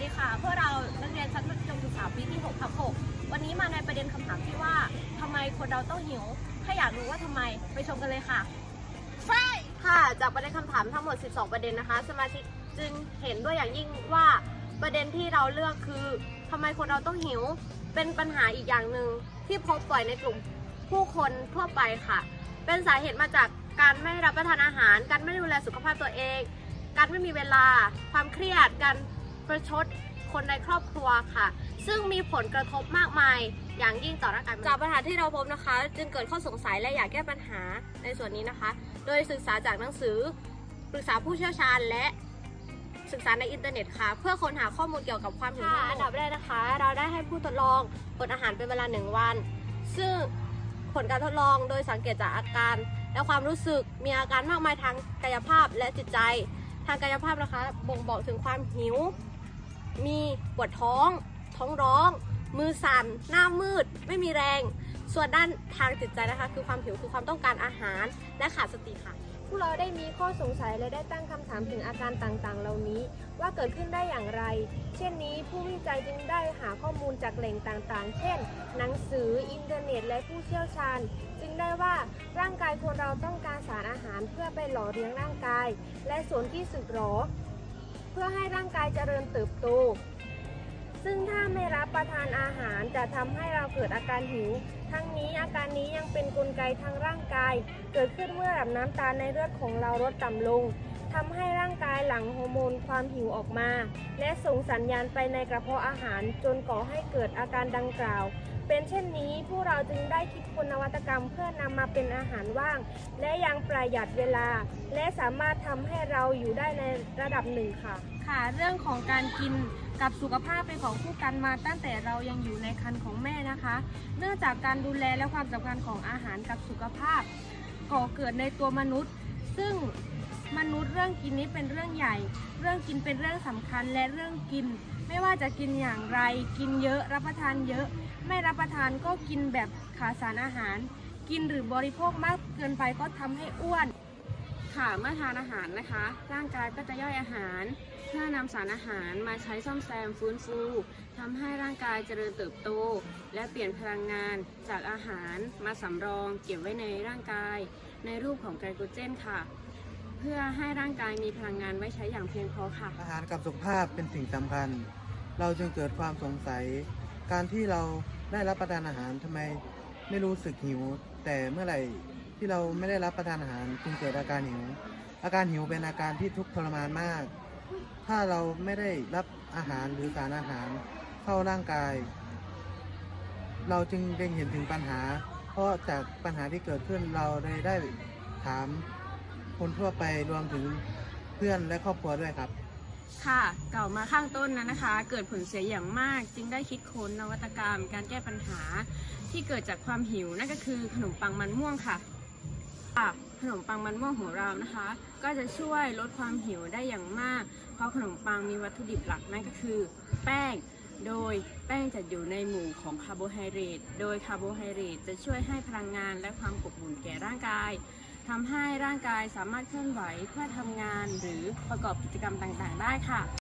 ดีค่ะพวกเรานักเรียนชั้นมัธยมศึกษาปีที่6ทับ6วันนี้มาในประเด็นคำถามที่ว่าทำไมคนเราต้องหิว ถ้าอยากรู้ว่าทำไมไปชมกันเลยค่ะ ใช่ค่ะ จากประเด็นคำถามทั้งหมด 12 ประเด็นนะคะ สมาชิกจึงเห็นด้วยอย่างยิ่งว่าประเด็นที่เราเลือกคือทำไมคนเราต้องหิว เป็นปัญหาอีกอย่างหนึ่งที่พบบ่อยในกลุ่มผู้คนทั่วไปค่ะ เป็นสาเหตุมาจากการไม่รับประทานอาหาร การไม่ดูแลสุขภาพตัวเอง การไม่มีเวลา ความเครียด การ ประชดคนในครอบครัวค่ะ ซึ่งมีผลกระทบมากมายอย่างยิ่งต่อร่างกายจากปัญหาที่เราพบนะคะ จึงเกิดข้อสงสัยและอยากแก้ปัญหาในส่วนนี้นะคะ โดยศึกษาจากหนังสือปรึกษาผู้เชี่ยวชาญและศึกษาในอินเทอร์เน็ตค่ะ เพื่อค้นหาข้อมูลเกี่ยวกับความหิวอันดับแรกนะคะ เราได้ให้ผู้ทดลองอดอาหารเป็นเวลาหนึ่งวัน ซึ่งผลการทดลองโดยสังเกตจากอาการ และความรู้สึกมีอาการมากมายทางกายภาพและจิตใจ ทางกายภาพนะคะ บ่งบอกถึงความหิว มีปวดท้อง ท้องร้อง มือสั่น หน้ามืด ไม่มีแรง ส่วนด้านทางจิตใจนะคะ คือความหิวคือความต้องการอาหารและขาดสติค่ะ พวกเราได้มีข้อสงสัยและได้ตั้งคำถามถึงอาการต่างๆ เหล่านี้ ว่าเกิดขึ้นได้อย่างไร เช่นนี้ผู้วิจัยจึงได้หาข้อมูลจากแหล่งต่างๆ เช่น หนังสืออินเทอร์เน็ต และผู้เชี่ยวชาญ จึงได้ว่าร่างกายคนเราต้องการสารอาหารเพื่อไปหล่อเลี้ยงร่างกาย และส่วนที่สึกหรอ พื่อให้ร่างกายเจริญเติบโต ซึ่งถ้าไม่รับประทานอาหารจะทำให้เราเกิดอาการหิว ทั้งนี้อาการนี้ยังเป็นกลไกทางร่างกาย เกิดขึ้นเมื่อระดับน้ำตาลในเลือดของเราลดต่ำลง ทำให้ร่างกายหลั่งฮอร์โมนความหิวออกมา และส่งสัญญาณไปในกระเพาะอาหารจนก่อให้เกิดอาการดังกล่าว เป็นเช่นนี้ผู้เราจึงได้คิดคนนวัตกรรมเพื่อนำมาเป็นอาหารว่าง และยังประหยัดเวลา และสามารถทำให้เราอยู่ได้ในระดับหนึ่งค่ะ ค่ะเรื่องของการกินกับสุขภาพเป็นของคู่กันมาตั้งแต่เรายังอยู่ในครรภ์ของแม่นะคะ เนื่องจากการดูแลและความสำคัญของอาหารกับสุขภาพก่อเกิดในตัวมนุษย์ ซึ่ง มนุษย์เรื่องกินนี้เป็นเรื่องใหญ่ เรื่องกินเป็นเรื่องสำคัญและเรื่องกิน ไม่ว่าจะกินอย่างไร กินเยอะรับประทานเยอะ ไม่รับประทานก็กินแบบขาดสารอาหาร กินหรือบริโภคมากเกินไปก็ทำให้อ้วน ค่ะเมื่อทานอาหารนะคะ ร่างกายก็จะย่อยอาหาร เพื่อนำสารอาหารมาใช้ซ่อมแซมฟื้นฟูทำให้ร่างกายเจริญเติบโต และเปลี่ยนพลังงานจากอาหารมาสำรอง เก็บไว้ในร่างกาย ในรูปของไกลโคเจนค่ะ เพื่อให้ร่างกายมีพลังงานไว้ใช้อย่างเพียงพอค่ะ อาหารกับสุขภาพเป็นสิ่งสำคัญ เราจึงเกิดความสงสัย การที่เราได้รับประทานอาหารทำไมไม่รู้สึกหิว แต่เมื่อไหร่ที่เราไม่ได้รับประทานอาหารจึงเกิดอาการหิว อาการหิวเป็นอาการที่ทุกข์ทรมานมาก ถ้าเราไม่ได้รับอาหารหรือสารอาหารเข้าร่างกาย เราจึงเล็งเห็นถึงปัญหา เพราะจากปัญหาที่เกิดขึ้นเราได้ได้ถาม คนทั่วไปรวมถึงเพื่อนและครอบครัวด้วยครับ ค่ะกล่าวมาข้างต้นนะนะคะ เกิดผลเสียอย่างมาก จึงได้คิดค้นนวัตกรรม การแก้ปัญหา ที่เกิดจากความหิวนั่นก็คือขนมปังมันม่วงค่ะค่ะขนมปังมันม่วงของเรานะคะ ก็จะช่วยลดความหิวได้อย่างมาก เพราะขนมปังมีวัตถุดิบหลักนั่นก็คือ แป้ง โดยแป้งจะอยู่ในหมู่ของคาร์โบไฮเดรต โดยคาร์โบไฮเดรตจะช่วยให้พลังงานและความอบอุ่นแก่ร่างกาย ทำให้ร่างกายสามารถเคลื่อนไหวเพื่อทำงานหรือประกอบกิจกรรมต่างๆ ได้ค่ะ